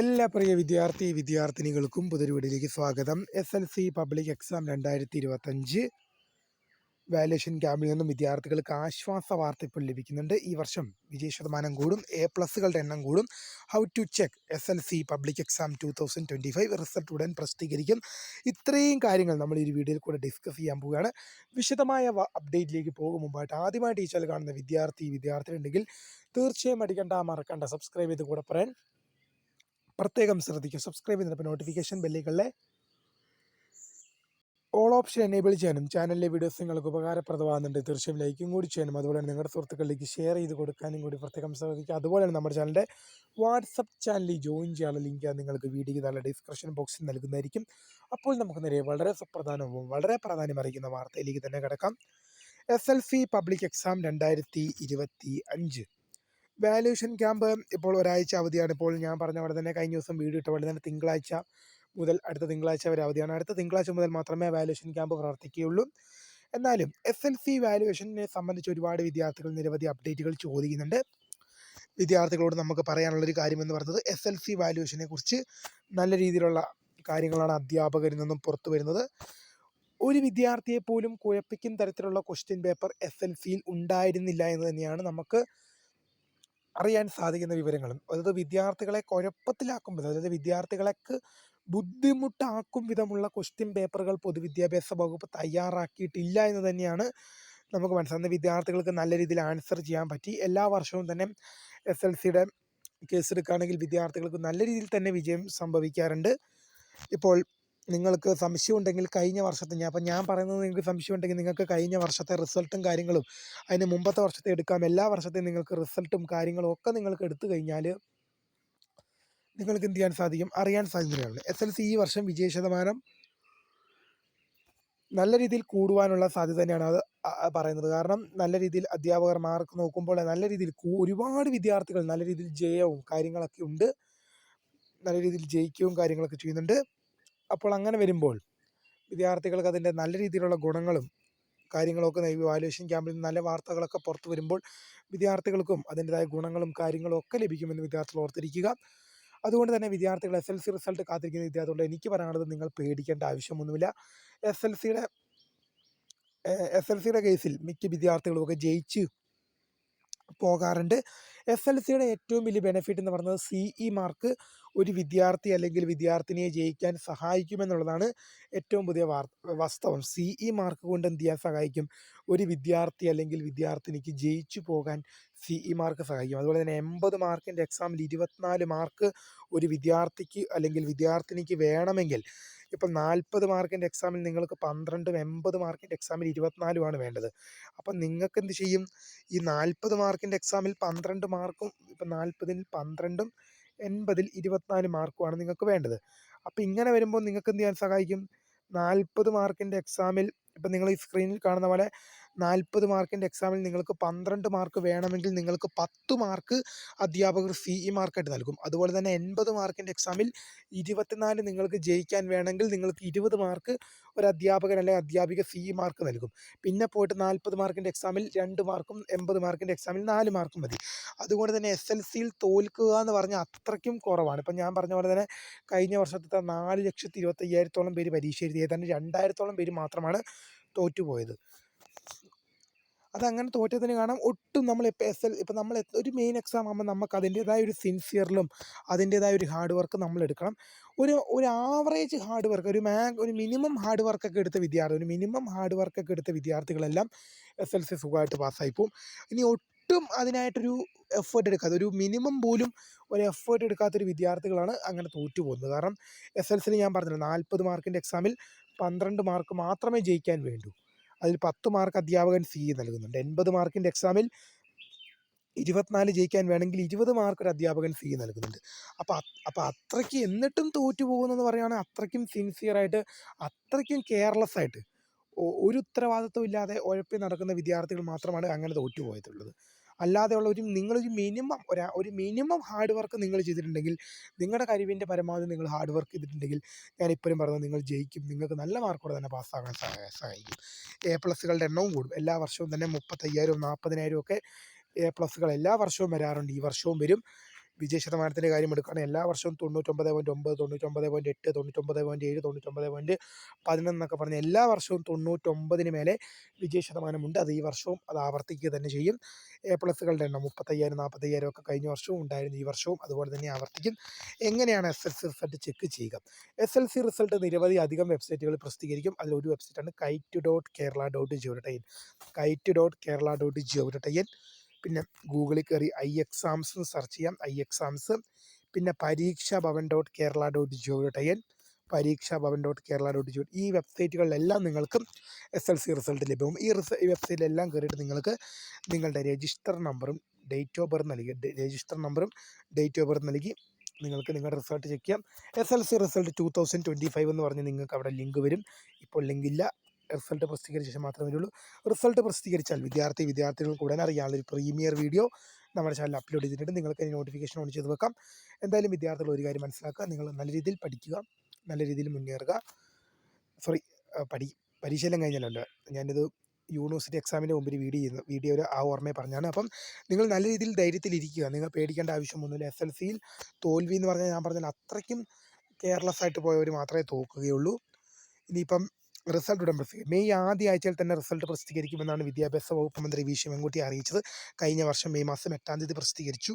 എല്ലാ പ്രിയ വിദ്യാർത്ഥി വിദ്യാർത്ഥിനികൾക്കും പുതിയൊരു വീഡിയോയിലേക്ക് സ്വാഗതം. S L C public exam രണ്ടായിരത്തി ഇരുപത്തഞ്ച് വാല്യുവേഷൻ ക്യാമ്പിൽ നിന്നും വിദ്യാർത്ഥികൾക്ക് ആശ്വാസ വാർത്ത ഇപ്പോൾ ലഭിക്കുന്നുണ്ട്. ഈ വർഷം വിജയ ശതമാനം കൂടും എ പ്ലസുകളുടെ എണ്ണം കൂടും. How to check S L C public exam two thousand twenty five result ഉടൻ പ്രസിദ്ധീകരിക്കും. ഇത്രയും കാര്യങ്ങൾ നമ്മൾ ഈ വീഡിയോയിൽ കൂടെ ഡിസ്കസ് ചെയ്യാൻ പോവുകയാണ്. വിശദമായ അപ്ഡേറ്റിലേക്ക് പോകും മുമ്പായിട്ട് ആദ്യമായിട്ട് ഈ ചാനൽ കാണുന്ന വിദ്യാർത്ഥി വിദ്യാർത്ഥി ഉണ്ടെങ്കിൽ തീർച്ചയായും അടിക്കണ്ട മറക്കണ്ട. സബ്സ്ക്രൈബ് ചെയ്ത് കൂടെ പറയാൻ പ്രത്യേകം ശ്രദ്ധിക്കുക. സബ്സ്ക്രൈബ് ചെയ്തപ്പോൾ നോട്ടിഫിക്കേഷൻ ബെല്ലുകളിലെ ഓൾ ഓപ്ഷൻ എനേബിൾ ചെയ്യാനും ചാനലിലെ വീഡിയോസ് നിങ്ങൾക്ക് ഉപകാരപ്രദമാകുന്നുണ്ട്. തീർച്ചയായും ലൈക്കും കൂടി ചെയ്യാനും അതുപോലെ തന്നെ നിങ്ങളുടെ സുഹൃത്തുക്കളിലേക്ക് ഷെയർ ചെയ്ത് കൊടുക്കാനും കൂടി പ്രത്യേകം ശ്രദ്ധിക്കുക. അതുപോലെ തന്നെ നമ്മുടെ ചാനലിന്റെ വാട്സപ്പ് ചാനലിൽ ജോയിൻ ചെയ്യാനുള്ള ലിങ്ക് നിങ്ങൾക്ക് വീഡിയോയ്ക്ക് നല്ല ഡിസ്ക്രിപ്ഷൻ ബോക്സിൽ നൽകുന്നതായിരിക്കും. അപ്പോൾ നമുക്ക് നേരെ വളരെ സുപ്രധാനവും വളരെ പ്രാധാന്യം അറിയിക്കുന്ന വാർത്തയിലേക്ക് തന്നെ കിടക്കാം. S L C public exam രണ്ടായിരത്തി ഇരുപത്തി അഞ്ച് വാല്യൂഷൻ ക്യാമ്പ് ഇപ്പോൾ ഒരാഴ്ച അവധിയാണ്. ഇപ്പോൾ ഞാൻ പറഞ്ഞ പോലെ തന്നെ കഴിഞ്ഞ ദിവസം വീഡിയോ ഇട്ട പോലെ തന്നെ തിങ്കളാഴ്ച മുതൽ അടുത്ത തിങ്കളാഴ്ച വരെ അവധിയാണ്. അടുത്ത തിങ്കളാഴ്ച മുതൽ മാത്രമേ വാല്യൂഷൻ ക്യാമ്പ് പ്രവർത്തിക്കുകയുള്ളൂ. എന്നാലും എസ് എൽ സി വാല്യുവേഷനെ സംബന്ധിച്ച് ഒരുപാട് വിദ്യാർത്ഥികൾ നിരവധി അപ്ഡേറ്റുകൾ ചോദിക്കുന്നുണ്ട്. വിദ്യാർത്ഥികളോട് നമുക്ക് പറയാനുള്ളൊരു കാര്യമെന്ന് പറയുന്നത് എസ് എൽ സി വാല്യുവേഷനെ കുറിച്ച് നല്ല രീതിയിലുള്ള കാര്യങ്ങളാണ് അധ്യാപകരിൽ നിന്നും പുറത്തു വരുന്നത്. ഒരു വിദ്യാർത്ഥിയെ പോലും കുഴപ്പിക്കുന്ന തരത്തിലുള്ള ക്വസ്റ്റ്യൻ പേപ്പർ എസ് എൽ സിയിൽ ഉണ്ടായിരുന്നില്ല എന്ന് തന്നെയാണ് നമുക്ക് അറിയാൻ സാധിക്കുന്ന വിവരങ്ങളും അതായത് വിദ്യാർത്ഥികളെ കുഴപ്പത്തിലാക്കുമ്പോൾ അതായത് വിദ്യാർത്ഥികളെക്ക് ബുദ്ധിമുട്ടാക്കും വിധമുള്ള ക്വസ്റ്റ്യൻ പേപ്പറുകൾ പൊതുവിദ്യാഭ്യാസ വകുപ്പ് തയ്യാറാക്കിയിട്ടില്ല എന്ന് തന്നെയാണ് നമുക്ക് മനസ്സിലാകുന്നത് വിദ്യാർത്ഥികൾക്ക് നല്ല രീതിയിൽ ആൻസർ ചെയ്യാൻ പറ്റി. എല്ലാ വർഷവും തന്നെ എസ് എൽ സിയുടെ കേസ് എടുക്കുകയാണെങ്കിൽ വിദ്യാർത്ഥികൾക്ക് നല്ല രീതിയിൽ തന്നെ വിജയം സംഭവിക്കാറുണ്ട്. ഇപ്പോൾ നിങ്ങൾക്ക് സംശയമുണ്ടെങ്കിൽ കഴിഞ്ഞ വർഷത്തെ ഞാൻ അപ്പം ഞാൻ പറയുന്നത് നിങ്ങൾക്ക് സംശയമുണ്ടെങ്കിൽ നിങ്ങൾക്ക് കഴിഞ്ഞ വർഷത്തെ റിസൾട്ടും കാര്യങ്ങളും അതിന് മുമ്പത്തെ വർഷത്തെ എടുക്കാം. എല്ലാ വർഷത്തെയും നിങ്ങൾക്ക് റിസൾട്ടും കാര്യങ്ങളും ഒക്കെ നിങ്ങൾക്ക് എടുത്തു കഴിഞ്ഞാൽ നിങ്ങൾക്ക് എന്ത് ചെയ്യാൻ സാധിക്കും? അറിയാൻ സാധിക്കുന്നതാണ് എസ് എൽ സി ഈ വർഷം വിജയ ശതമാനം നല്ല രീതിയിൽ കൂടുവാനുള്ള സാധ്യത തന്നെയാണ് അത് പറയുന്നത്. കാരണം നല്ല രീതിയിൽ അധ്യാപകർ മാർക്ക് നോക്കുമ്പോൾ നല്ല രീതിയിൽ ഒരുപാട് വിദ്യാർത്ഥികൾ നല്ല രീതിയിൽ ജയവും കാര്യങ്ങളൊക്കെ ഉണ്ട്. നല്ല രീതിയിൽ ജയിക്കുകയും കാര്യങ്ങളൊക്കെ ചെയ്യുന്നുണ്ട്. അപ്പോൾ അങ്ങനെ വരുമ്പോൾ വിദ്യാർത്ഥികൾക്ക് അതിന്റെ നല്ല രീതിയിലുള്ള ഗുണങ്ങളും കാര്യങ്ങളൊക്കെ ഈ വാല്യുവേഷൻ ക്യാമ്പിൽ നല്ല വാർത്തകളൊക്കെ പുറത്തു വരുമ്പോൾ വിദ്യാർത്ഥികൾക്കും അതിന്റെതായ ഗുണങ്ങളും കാര്യങ്ങളും ഒക്കെ ലഭിക്കുമെന്ന് വിദ്യാർത്ഥികൾ ഓർത്തിരിക്കുക. അതുകൊണ്ട് തന്നെ വിദ്യാർത്ഥികൾ എസ് എൽ സി റിസൾട്ട് കാത്തിരിക്കുന്ന വിദ്യാർത്ഥികളോട് എനിക്ക് പറയാനുള്ളത് നിങ്ങൾ പേടിക്കേണ്ട ആവശ്യമൊന്നുമില്ല. എസ് എൽ സിയുടെ എസ് എൽ സിയുടെ കേസിൽ മിക്ക വിദ്യാർത്ഥികളും ഒക്കെ ജയിച്ച് പോകാറുണ്ട്. എസ് എൽ സിയുടെ ഏറ്റവും വലിയ ബെനിഫിറ്റ് എന്ന് പറയുന്നത് സി ഇ മാർക്ക് ഒരു വിദ്യാർത്ഥി അല്ലെങ്കിൽ വിദ്യാർത്ഥിനിയെ ജയിക്കാൻ സഹായിക്കുമെന്നുള്ളതാണ് ഏറ്റവും പുതിയ വാസ്തവം. സി ഇ മാർക്ക് കൊണ്ട് എന്ത് ചെയ്യാൻ സഹായിക്കും? ഒരു വിദ്യാർത്ഥി അല്ലെങ്കിൽ വിദ്യാർത്ഥിനിക്ക് ജയിച്ചു പോകാൻ സി ഇ മാർക്ക് സഹായിക്കും. അതുപോലെ തന്നെ എൺപത് മാർക്കിന്റെ എക്സാമിൽ ഇരുപത്തിനാല് മാർക്ക് ഒരു വിദ്യാർത്ഥിക്ക് അല്ലെങ്കിൽ വിദ്യാർത്ഥിനിക്ക് വേണമെങ്കിൽ ഇപ്പം നാൽപ്പത് മാർക്കിന്റെ എക്സാമിൽ നിങ്ങൾക്ക് പന്ത്രണ്ടും എൺപത് മാർക്കിന്റെ എക്സാമിൽ ഇരുപത്തിനാലുമാണ് വേണ്ടത്. അപ്പം നിങ്ങൾക്ക് എന്ത് ചെയ്യും? ഈ നാൽപ്പത് മാർക്കിന്റെ എക്സാമിൽ പന്ത്രണ്ട് മാർക്കും ഇപ്പം നാൽപ്പതിൽ പന്ത്രണ്ടും എൺപതിൽ ഇരുപത്തിനാല് മാർക്കുമാണ് നിങ്ങൾക്ക് വേണ്ടത്. അപ്പം ഇങ്ങനെ വരുമ്പോൾ നിങ്ങൾക്ക് എന്ത് ചെയ്യാൻ സഹായിക്കും? നാൽപ്പത് മാർക്കിന്റെ എക്സാമിൽ ഇപ്പം നിങ്ങൾ ഈ സ്ക്രീനിൽ കാണുന്ന പോലെ നാൽപ്പത് എക്സാമിൽ നിങ്ങൾക്ക് പന്ത്രണ്ട് മാർക്ക് വേണമെങ്കിൽ നിങ്ങൾക്ക് പത്ത് മാർക്ക് അധ്യാപകർ സി ഇ മാർക്കായിട്ട് നൽകും. അതുപോലെ തന്നെ എൺപത് മാർക്കിന്റെ എക്സാമിൽ ഇരുപത്തിനാല് നിങ്ങൾക്ക് ജയിക്കാൻ വേണമെങ്കിൽ നിങ്ങൾക്ക് ഇരുപത് മാർക്ക് ഒരു അധ്യാപകൻ അല്ലെങ്കിൽ അധ്യാപിക സി ഇ മാർക്ക് നൽകും. പിന്നെ പോയിട്ട് നാൽപ്പത് മാർക്കിന്റെ എക്സാമിൽ രണ്ട് മാർക്കും എൺപത് മാർക്കിന്റെ എക്സാമിൽ നാല് മാർക്കും മതി. അതുകൊണ്ട് തന്നെ എസ് എൽ സിയിൽ തോൽക്കുക എന്ന് പറഞ്ഞാൽ അത്രയ്ക്കും കുറവാണ്. ഇപ്പം ഞാൻ പറഞ്ഞ പോലെ തന്നെ കഴിഞ്ഞ വർഷത്തെ നാല് ലക്ഷത്തി ഇരുപത്തയ്യായിരത്തോളം പേര് പരീക്ഷ എഴുതി ഏതാണ്ട് രണ്ടായിരത്തോളം പേര് മാത്രമാണ് തോറ്റുപോയത്. അതങ്ങനെ തോറ്റതിന് കാരണം ഒട്ടും നമ്മൾ ഇപ്പം എസ് എൽ ഇപ്പം നമ്മൾ ഒരു മെയിൻ എക്സാം ആകുമ്പോൾ നമുക്ക് അതിന്റേതായ ഒരു സിൻസിയറിലും അതിന്റേതായ ഒരു ഹാർഡ് വർക്ക് നമ്മൾ എടുക്കണം. ഒരു ഒരു ആവറേജ് ഹാർഡ് വർക്ക് ഒരു മാ ഒരു മിനിമം ഹാർഡ് വർക്കൊക്കെ എടുത്ത വിദ്യാർത്ഥി ഒരു മിനിമം ഹാർഡ് വർക്കൊക്കെ എടുത്ത വിദ്യാർത്ഥികളെല്ലാം എസ് എൽ സി സുഖമായിട്ട് പാസ്സായി പോകും ഇനി ഒട്ടും അതിനായിട്ടൊരു എഫേർട്ട് എടുക്കാതെ ഒരു മിനിമം പോലും ഒരു എഫേർട്ട് എടുക്കാത്തൊരു വിദ്യാർത്ഥികളാണ് അങ്ങനെ തോറ്റു പോകുന്നത്. കാരണം എസ് എൽ സിയിൽ ഞാൻ പറഞ്ഞല്ലോ നാൽപ്പത് മാർക്കിന്റെ എക്സാമിൽ പന്ത്രണ്ട് മാർക്ക് മാത്രമേ ജയിക്കാൻ വേണ്ടൂ. അതിൽ പത്ത് മാർക്ക് അധ്യാപകൻ സി നൽകുന്നുണ്ട്. എൺപത് മാർക്കിന്റെ എക്സാമിൽ ഇരുപത്തിനാല് ജയിക്കാൻ വേണമെങ്കിൽ ഇരുപത് മാർക്ക് ഒരു അധ്യാപകൻ സി നൽകുന്നുണ്ട്. അപ്പോൾ അപ്പോൾ അത്രയ്ക്ക് എന്നിട്ടും തോറ്റു പോകുന്നെന്ന് പറയുകയാണെങ്കിൽ അത്രയ്ക്കും സിൻസിയറായിട്ട് അത്രയ്ക്കും കെയർലെസ് ആയിട്ട് ഒരു ഉത്തരവാദിത്വം ഇല്ലാതെ ഉഴപ്പി നടക്കുന്ന വിദ്യാർത്ഥികൾ മാത്രമാണ് അങ്ങനെ തോറ്റു തോറ്റുപോയിട്ടുള്ളത്. അല്ലാതെയുള്ള ഒരു നിങ്ങളൊരു മിനിമം ഒരു ഒരു മിനിമം ഹാർഡ് വർക്ക് നിങ്ങൾ ചെയ്തിട്ടുണ്ടെങ്കിൽ നിങ്ങളുടെ കഴിവിന്റെ പരമാവധി നിങ്ങൾ ഹാർഡ് വർക്ക് ചെയ്തിട്ടുണ്ടെങ്കിൽ ഞാൻ ഇപ്പോഴും പറഞ്ഞത് നിങ്ങൾ ജയിക്കും. നിങ്ങൾക്ക് നല്ല മാർക്കോടെ തന്നെ പാസ്സാകാൻ സഹായ സഹായിക്കും. എ പ്ലസ്സുകളുടെ എണ്ണവും കൂടും. എല്ലാ വർഷവും തന്നെ മുപ്പത്തയ്യായിരവും നാൽപ്പതിനായിരവും ഒക്കെ എ പ്ലസ്സുകൾ എല്ലാ വർഷവും വരാറുണ്ട്. ഈ വർഷവും വരും. വിജയ ശതമാനത്തിന്റെ കാര്യം എടുക്കുകയാണെങ്കിൽ എല്ലാ വർഷവും തൊണ്ണൂറ്റൊമ്പത് പോയിന്റ് ഒമ്പത് തൊണ്ണൂറ്റൊമ്പത് പോയിന്റ് എട്ട് തൊണ്ണൂറ്റൊമ്പത് പോയിന്റ് ഏഴ് തൊണ്ണൂറ്റൊമ്പത് പോയിന്റ് പതിനൊന്നൊക്കെ പറഞ്ഞ് എല്ലാ വർഷവും തൊണ്ണൂറ്റൊമ്പതിന് മേലെ വിജയ ശതമാനമുണ്ട് അത് ഈ വർഷവും അത് ആവർത്തിക്കുക തന്നെ ചെയ്യും. എ പ്ലസുകളുടെ എണ്ണം മുപ്പത്തയ്യായിരം നാൽപ്പത്തയ്യായിരം ഒക്കെ കഴിഞ്ഞ വർഷവും ഉണ്ടായിരുന്നു. ഈ വർഷവും അതുപോലെ തന്നെ ആവർത്തിക്കും. എങ്ങനെയാണ് S L C result check ചെയ്യുക? എസ് എൽ സി റിസൾട്ട് നിരവധി അധികം വെബ്സൈറ്റുകൾ പ്രസിദ്ധീകരിക്കും. അതിലൊരു വെബ്സൈറ്റാണ് kite dot Kerala dot G O dot I N kite dot Kerala dot G O dot I N പിന്നെ ഗൂഗിളിൽ കയറി ഐ എക്സാംസ് സെർച്ച് ചെയ്യാം. I exams. പിന്നെ Pareeksha Bhavan dot Kerala dot G O dot I N Pareeksha Bhavan dot Kerala dot G O ഈ വെബ്സൈറ്റുകളിലെല്ലാം നിങ്ങൾക്ക് S L C result ലഭ്യവും ഈ റിസ ഈ വെബ്സൈറ്റിലെല്ലാം കയറിയിട്ട് നിങ്ങൾക്ക് നിങ്ങളുടെ രജിസ്റ്റർ നമ്പറും ഡേറ്റ് ഓഫ് ബർത്ത് നൽകി രജിസ്റ്റർ നമ്പറും ഡേറ്റ് ഓഫ് ബർത്ത് നൽകി നിങ്ങൾക്ക് നിങ്ങളുടെ റിസൾട്ട് ചെക്ക് ചെയ്യാം. S L C result two thousand twenty five എന്ന് പറഞ്ഞ് നിങ്ങൾക്ക് അവിടെ ലിങ്ക് വരും. ഇപ്പോൾ ലിങ്ക് ഇല്ല. റിസൾട്ട് പ്രസിദ്ധീകരിച്ച ശേഷം മാത്രമേ വരുള്ളൂ. റിസൾട്ട് പ്രസിദ്ധീകരിച്ചാൽ വിദ്യാർത്ഥി വിദ്യാർത്ഥികൾക്ക് ഉടൻ അറിയാനുള്ള ഒരു പ്രീമിയർ വീഡിയോ നമ്മുടെ ചാനൽ അപ്ലോഡ് ചെയ്തിട്ടുണ്ട്. നിങ്ങൾക്ക് അതിന് നോട്ടിഫിക്കേഷൻ ഓൺ ചെയ്ത് വെക്കാം. എന്തായാലും വിദ്യാർത്ഥികൾ ഒരു കാര്യം മനസ്സിലാക്കുക. നിങ്ങൾ നല്ല രീതിയിൽ പഠിക്കുക. നല്ല രീതിയിൽ മുന്നേറുക. സോറി പഠി പരീക്ഷയെല്ലാം കഴിഞ്ഞല്ലോ. ഞാനിത് യൂണിവേഴ്സിറ്റി എക്സാമിന്റെ മുമ്പിൽ വീഡിയോ ചെയ്യുന്നു. വീഡിയോയിൽ ആ ഓർമ്മയെ പറഞ്ഞാണ്. അപ്പം നിങ്ങൾ നല്ല രീതിയിൽ ധൈര്യത്തിലിരിക്കുക നിങ്ങൾ പേടിക്കേണ്ട ആവശ്യമൊന്നുമില്ല. എസ് എൽ സിയിൽ തോൽവി എന്ന് പറഞ്ഞാൽ ഞാൻ പറഞ്ഞാൽ അത്രയ്ക്കും കെയർലെസ് ആയിട്ട് പോയവർ മാത്രമേ തോക്കുകയുള്ളൂ ഇനിയിപ്പം റിസൾട്ട് ഉടൻ പ്രസിദ്ധീകരിക്കും മെയ് ആദ്യ ആഴ്ചയിൽ തന്നെ റിസൾട്ട് പ്രസിദ്ധീകരിക്കുമെന്നാണ് വിദ്യാഭ്യാസ വകുപ്പ് മന്ത്രി വി ശിവൻകുട്ടി അറിയിച്ചത്. കഴിഞ്ഞ വർഷം മെയ് മാസം എട്ടാം തീയതി പ്രസിദ്ധീകരിച്ചു.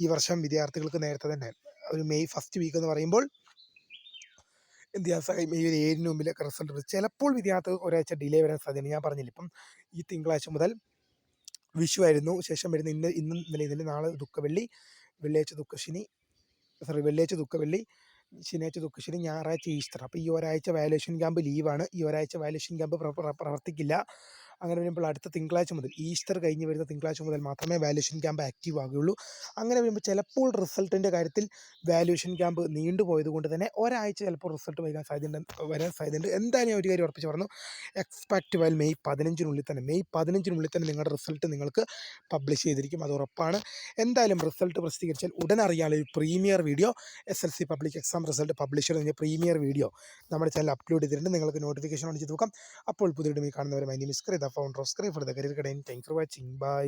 ഈ വർഷം വിദ്യാർത്ഥികൾക്ക് നേരത്തെ തന്നെ ഒരു മെയ് ഫസ്റ്റ് വീക്ക് എന്ന് പറയുമ്പോൾ വിദ്യാഭ്യാസ മെയ് ഒരു ഏഴിന് മുമ്പിലൊക്കെ റിസൾട്ട് ചിലപ്പോൾ വിദ്യാർത്ഥികൾ ഒരാഴ്ച ഡിലേ വരാൻ സാധ്യതയാണ് ഞാൻ പറഞ്ഞില്ല ഇപ്പം ഈ തിങ്കളാഴ്ച മുതൽ വിഷു ആയിരുന്നു ശേഷം വരുന്ന ഇന്ന് ഇന്നും ഇന്നലെ ഇന്നലെ നാളെ ദുഃഖവെള്ളി വെള്ളിയാഴ്ച ദുഃഖശനി സോറി വെള്ളിയാഴ്ച ദുഃഖവെള്ളി ശനിയാഴ്ച ദുഃഖശനി ഞായറാഴ്ച ഈസ്റ്റർ. അപ്പോൾ ഈ ഒരാഴ്ച വാലേഷൻ ക്യാമ്പ് ലീവാണ് ഈ ഒരാഴ്ച വാലേഷൻ ക്യാമ്പ് പ്രവർത്തിക്കില്ല. അങ്ങനെ വരുമ്പോൾ അടുത്ത തിങ്കളാഴ്ച മുതൽ ഈസ്റ്റർ കഴിഞ്ഞ് വരുന്ന തിങ്കളാഴ്ച മുതൽ മാത്രമേ വാല്യൂഷൻ ക്യാമ്പ് ആക്റ്റീവ് ആകുകയുള്ളൂ. അങ്ങനെ വരുമ്പോൾ ചിലപ്പോൾ റിസൾട്ടിന്റെ കാര്യത്തിൽ വാല്യൂഷൻ ക്യാമ്പ് നീണ്ടുപോയത് കൊണ്ട് തന്നെ ഒരാഴ്ച ചിലപ്പോൾ റിസൾട്ട് വരാൻ സാധ്യതയുണ്ട് വരാൻ സാധ്യതയുണ്ട്. എന്തായാലും ഞാൻ ഒരു കാര്യം ഉറപ്പിച്ച് പറഞ്ഞു എക്സ്പെക്റ്റ് വെൽ മെയ് പതിനഞ്ചിനുള്ളിൽ തന്നെ മെയ് പതിനഞ്ചിനുള്ളിൽ തന്നെ നിങ്ങളുടെ റിസൾട്ട് നിങ്ങൾക്ക് പബ്ലിഷ് ചെയ്തിരിക്കും അത് ഉറപ്പാണ്. എന്തായാലും റിസൾട്ട് പ്രസിദ്ധീകരിച്ചാൽ ഉടൻ അറിയാനുള്ള ഒരു premiere video S L C public exam result publish ചെയ്ത് പ്രീമിയർ വീഡിയോ നമ്മുടെ ചാനൽ അപ്ലോഡ് ചെയ്തിട്ടുണ്ട്. നിങ്ങൾക്ക് നോട്ടിഫിക്കേഷൻ ഓൺ ചെയ്ത് നോക്കാം. അപ്പോൾ പുതിയ കാണുന്നവരെ my name Kritha founder of screen for the career കടയിൽ താങ്ക് ഫോർ വാച്ചിങ് ബൈ